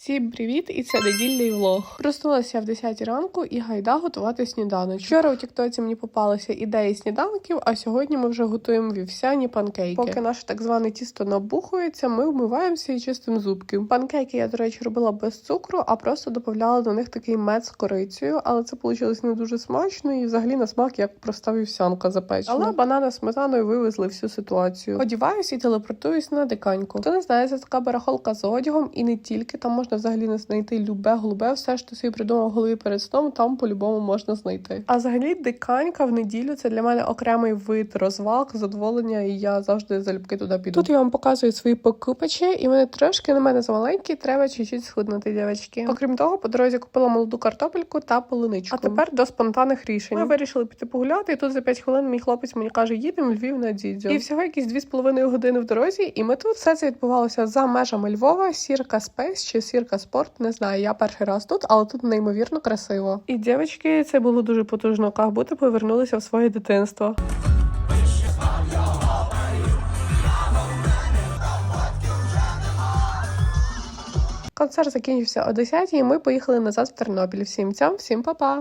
Всім привіт! І це недільний влог. Проснулася в 10 ранку і гайда готувати сніданок. Вчора у Тіктоці мені попалися ідеї сніданків, а сьогодні ми вже готуємо вівсяні панкейки. Поки наше так зване тісто набухується, ми вмиваємося і чистимо зубки. Панкейки я, до речі, робила без цукру, а просто додавала до них такий мед з корицею, але це вийшло не дуже смачно і взагалі на смак як проста вівсянка запечена. Але банана сметаною вивезли всю ситуацію. Одіваюсь і телепортуюсь на диканьку. Хто не знає, це така барахолка з одягом, і не тільки там можна взагалі не знайти любе голубе, все що ти собі придумав в голові перед сном, там по-любому можна знайти. А взагалі диканька в неділю це для мене окремий вид розваг, задоволення, і я завжди залюбки туди піду. Тут я вам показую свої покупачі, і вони трошки на мене замаленькі, треба чуть-чуть схуднути, дівчатки. Окрім того, по дорозі купила молоду картопельку та полуничку. А тепер до спонтанних рішень. Ми вирішили піти погуляти, і тут за 5 хвилин мій хлопець мені каже, їдемо Львів на дідзю. І всього якісь 2,5 години в дорозі, і ми тут все це відбувалося за межами Львова, Сірка Спейс чи Сірка Спорт. Не знаю, я перший раз тут, але тут неймовірно красиво. І дівчатки, це було дуже потужно, як будто повернулися в своє дитинство. Концерт закінчився о 10 і ми поїхали назад в Тернопіль. Всім цям, всім па-па!